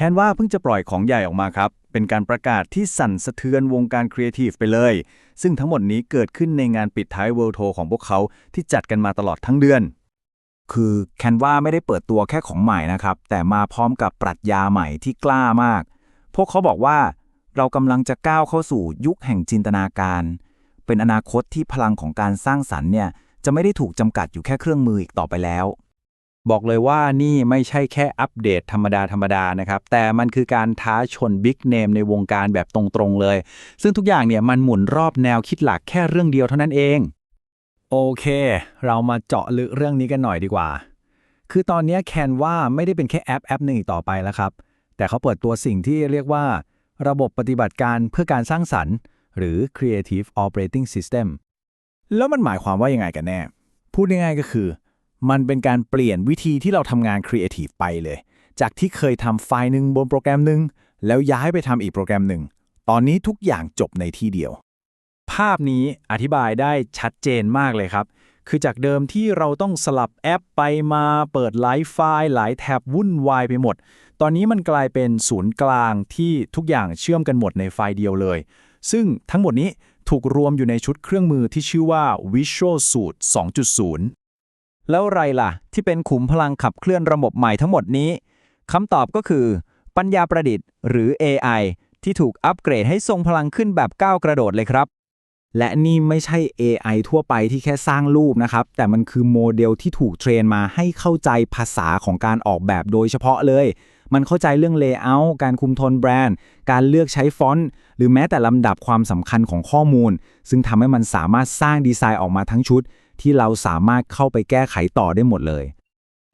แคนวาเพิ่งจะปล่อยของใหญ่ออกมาครับ เป็นการประกาศที่สั่นสะเทือนวงการครีเอทีฟไปเลย ซึ่งทั้งหมดนี้เกิดขึ้นในงานปิดท้าย World Tour ของพวกเขาที่จัดกันมาตลอดทั้งเดือน คือแคนวาไม่ได้เปิดตัวแค่ของใหม่นะครับ แต่มาพร้อมกับปรัชญาใหม่ที่กล้ามาก พวกเขาบอกว่าเรากำลังจะก้าวเข้าสู่ยุคแห่งจินตนาการ เป็นอนาคตที่พลังของการสร้างสรรค์เนี่ยจะไม่ได้ถูกจำกัดอยู่แค่เครื่องมืออีกต่อไปแล้ว บอกเลยว่านี่ไม่ใช่แค่อัปเดตธรรมดาธรรมดานะครับ แต่มันคือการท้าชนบิ๊กเนมในวงการแบบตรงๆเลย ซึ่งทุกอย่างเนี่ยมันหมุนรอบแนวคิดหลักแค่เรื่องเดียวเท่านั้นเอง โอเค เรามาเจาะลึกเรื่องนี้กันหน่อยดีกว่า คือตอนนี้แคนว่าไม่ได้เป็นแค่แอปแอปหนึ่งอีกต่อไปแล้วครับ แต่เขาเปิดตัวสิ่งที่เรียกว่า ระบบปฏิบัติการเพื่อการสร้างสรรค์ หรือ Creative Operating System แล้วมันหมายความว่ายังไงกันแน่ พูดง่ายๆก็คือ มันเป็นการเปลี่ยนวิธีที่เราทำงานครีเอทีฟไปเลย จากที่เคยทำไฟล์หนึ่งบนโปรแกรมหนึ่งแล้วย้ายไปทำอีกโปรแกรมหนึ่ง ตอนนี้ทุกอย่างจบในที่เดียว ภาพนี้อธิบายได้ชัดเจนมากเลยครับ คือจากเดิมที่เราต้องสลับแอปไปมาเปิดหลายไฟล์ หลายแท็บวุ่นวายไปหมด ตอนนี้มันกลายเป็นศูนย์กลางที่ทุกอย่างเชื่อมกันหมดในไฟล์เดียวเลย ซึ่งทั้งหมดนี้ถูกรวมอยู่ในชุดเครื่องมือที่ชื่อว่า Visual Suite 2.0 แล้วไรล่ะ ที่เป็นขุมพลังขับเคลื่อนระบบใหม่ทั้งหมดนี้คำตอบก็คือ ปัญญาประดิษฐ์ หรือ AI ที่ถูกอัปเกรดให้ทรงพลังขึ้นแบบก้าวกระโดดเลยครับ และนี่ไม่ใช่ AI ทั่วไปที่แค่สร้างรูปนะครับ แต่มันคือโมเดลที่ถูกเทรนมาให้เข้าใจภาษาของการออกแบบโดยเฉพาะเลย มันเข้าใจเรื่อง Layout การคุมโทนแบรนด์ การเลือกใช้ฟอนต์ หรือแม้แต่ลำดับความสำคัญของข้อมูล ซึ่งทำให้มันสามารถสร้างดีไซน์ออกมาทั้งชุด ที่เราสามารถเข้าไปแก้ไขต่อได้หมดเลย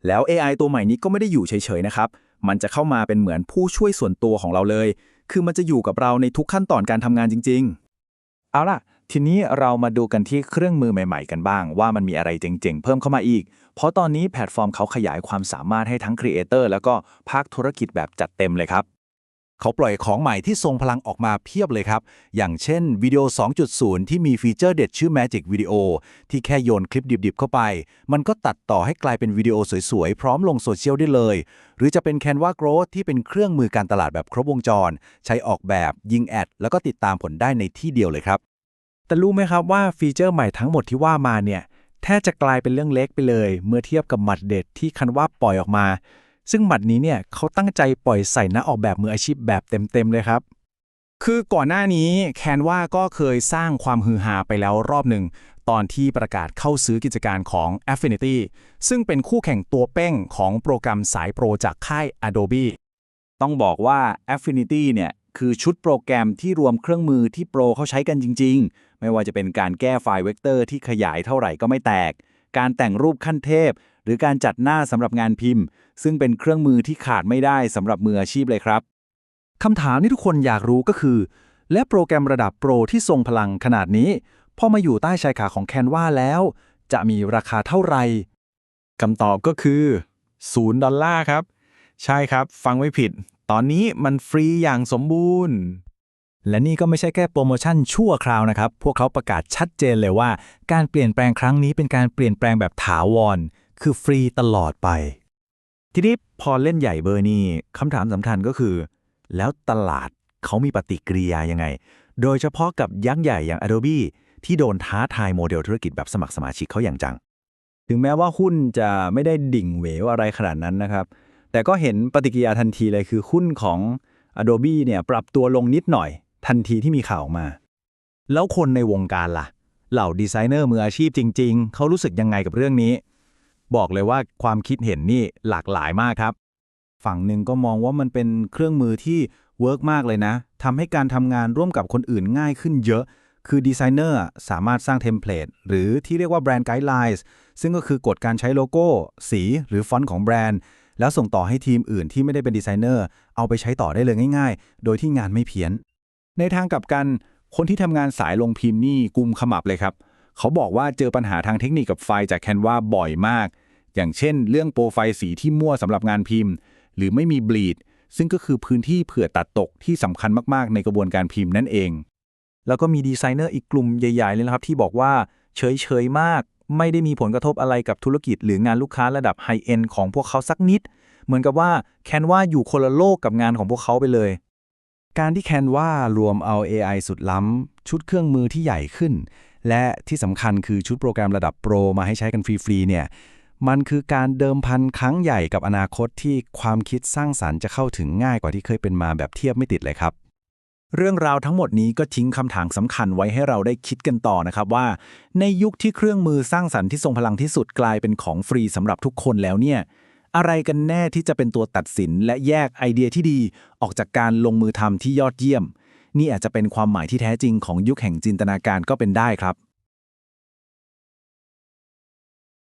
แล้ว AI ตัวใหม่นี้ก็ไม่ได้อยู่เฉยๆนะครับ มันจะเข้ามาเป็นเหมือนผู้ช่วยส่วนตัวของเราเลย คือมันจะอยู่กับเราในทุกขั้นตอนการทำงานจริง ๆ เอาล่ะ ทีนี้เรามาดูกันที่เครื่องมือใหม่ ๆ กันบ้าง ว่ามันมีอะไรเจ๋งๆ เพิ่มเข้ามาอีก เพราะตอนนี้แพลตฟอร์มเขาขยายความสามารถให้ทั้งครีเอเตอร์แล้วก็ภาคธุรกิจแบบจัดเต็มเลยครับ เขาปล่อยของใหม่ที่ทรงพลังออกมาเพียบเลยครับ อย่างเช่นวิดีโอ 2.0 ที่มีฟีเจอร์เด็ดชื่อ Magic Video ที่แค่โยนคลิปดิบๆ เข้าไป มันก็ตัดต่อให้กลายเป็นวิดีโอสวยๆ พร้อมลงโซเชียลได้เลย หรือจะเป็น Canva Growth ที่เป็นเครื่องมือการตลาดแบบครบวงจร ใช้ออกแบบ ยิงแอด แล้วก็ติดตามผลได้ในที่เดียวเลยครับ แต่รู้ไหมครับว่าฟีเจอร์ใหม่ทั้งหมดที่ว่ามาเนี่ยแทบจะกลายเป็นเรื่องเล็กไปเลย เมื่อเทียบกับหมัดเด็ดที่คันว่าปล่อยออกมา ซึ่งหมัดนี้เนี่ยเขาตั้งใจปล่อยใส่นักออกแบบมืออาชีพแบบเต็มๆเลยครับ คือก่อนหน้านี้แคนว่าก็เคยสร้างความฮือฮาไปแล้วรอบหนึ่ง ตอนที่ประกาศเข้าซื้อกิจการของ Affinity ซึ่งเป็นคู่แข่งตัวเป้งของโปรแกรมสายโปรจากค่าย Adobe ต้องบอกว่า Affinity เนี่ยคือชุดโปรแกรมที่รวมเครื่องมือที่โปรเขาใช้กันจริง ๆ ไม่ว่าจะเป็นการแก้ไฟล์เวกเตอร์ที่ขยายเท่าไหร่ก็ไม่แตก การแต่งรูปขั้นเทพ หรือการจัดหน้าสำหรับงานพิมพ์ ซึ่งเป็นเครื่องมือที่ขาดไม่ได้สำหรับมืออาชีพเลยครับคำถามที่ทุกคนอยากรู้ก็คือ และโปรแกรมระดับโปรที่ทรงพลังขนาดนี้ พอมาอยู่ใต้ชายคาของแคนวาแล้ว จะมีราคาเท่าไหร่คำตอบก็คือ0ดอลลาร์ครับ ใช่ครับ ฟังไม่ผิด ตอนนี้มันฟรีอย่างสมบูรณ์ และนี่ก็ไม่ใช่แค่โปรโมชั่นชั่วคราวนะครับ พวกเขาประกาศชัดเจนเลยว่า การเปลี่ยนแปลงครั้งนี้เป็นการเปลี่ยนแปลงแบบถาวร คือฟรีตลอดไป ทีนี้พอเล่นใหญ่เบอร์นี้คำถามสำคัญก็คือ แล้วตลาดเขามีปฏิกิริยายังไง โดยเฉพาะกับยักษ์ใหญ่อย่าง Adobe ที่โดนท้าทายโมเดลธุรกิจแบบสมัครสมาชิกเขาอย่างจัง ถึงแม้ว่าหุ้นจะไม่ได้ดิ่งเหวอะไรขนาดนั้นนะครับ แต่ก็เห็นปฏิกิริยาทันทีเลยคือหุ้นของ Adobe เนี่ยปรับตัวลงนิดหน่อย ทันทีที่มีข่าวออกมา แล้วคนในวงการล่ะ เหล่าดีไซเนอร์มืออาชีพจริง ๆ เขารู้สึกยังไงกับเรื่องนี้ บอกเลยว่าความคิดเห็นนี่หลากหลายมากครับ ฝั่งหนึ่งก็มองว่ามันเป็นเครื่องมือที่เวิร์กมากเลยนะทำให้การทำงานร่วมกับคนอื่นง่ายขึ้นเยอะ คือดีไซเนอร์สามารถสร้างเทมเพลตหรือที่เรียกว่าแบรนด์ไกด์ไลน์ซึ่งก็คือกฎการใช้โลโก้ สีหรือฟอนต์ของแบรนด์ แล้วส่งต่อให้ทีมอื่นที่ไม่ได้เป็นดีไซเนอร์เอาไปใช้ต่อได้เลยง่าย ๆ โดยที่งานไม่เพี้ยน ในทางกลับกันคนที่ทำงานสายลงพิมพ์นี่กุมขมับเลยครับ เขาบอกว่าเจอปัญหาทางเทคนิคกับไฟล์จากแคนวาบ่อยมาก อย่างเช่น เรื่องโปรไฟล์สีที่มั่วสำหรับงานพิมพ์ หรือไม่มีบลีดซึ่งก็คือพื้นที่เผื่อตัดตกที่สำคัญมากๆ ในกระบวนการพิมพ์นั่นเอง แล้วก็มีดีไซเนอร์อีกกลุ่มใหญ่ ๆ เลยนะครับ ที่บอกว่าเฉยๆมาก ไม่ได้มีผลกระทบอะไรกับธุรกิจ หรืองานลูกค้าระดับไฮเอ็นของพวกเขาสักนิด เหมือนกับว่าแคนวาอยู่คนละโลกกับงานของพวกเขาไปเลย การที่แคนวารวมเอา AI สุดล้ำ ชุดเครื่องมือที่ใหญ่ขึ้น และที่สำคัญคือชุดโปรแกรมระดับโปรมาให้ใช้กันฟรี ๆ เนี่ย มันคือการเดิมพันครั้งใหญ่กับอนาคตที่ความคิดสร้างสรรค์จะเข้าถึงง่ายกว่าที่เคยเป็นมาแบบเทียบไม่ติดเลยครับ เรื่องราวทั้งหมดนี้ก็ทิ้งคำถามสำคัญไว้ให้เราได้คิดกันต่อนะครับว่า ในยุคที่เครื่องมือสร้างสรรค์ที่ทรงพลังที่สุดกลายเป็นของฟรีสำหรับทุกคนแล้วเนี่ย อะไรกันแน่ที่จะเป็นตัวตัดสินและแยกไอเดียที่ดีออกจากการลงมือทำที่ยอดเยี่ยม นี่อาจจะเป็นความหมายที่แท้จริงของยุคแห่งจินตนาการก็เป็นได้ครับ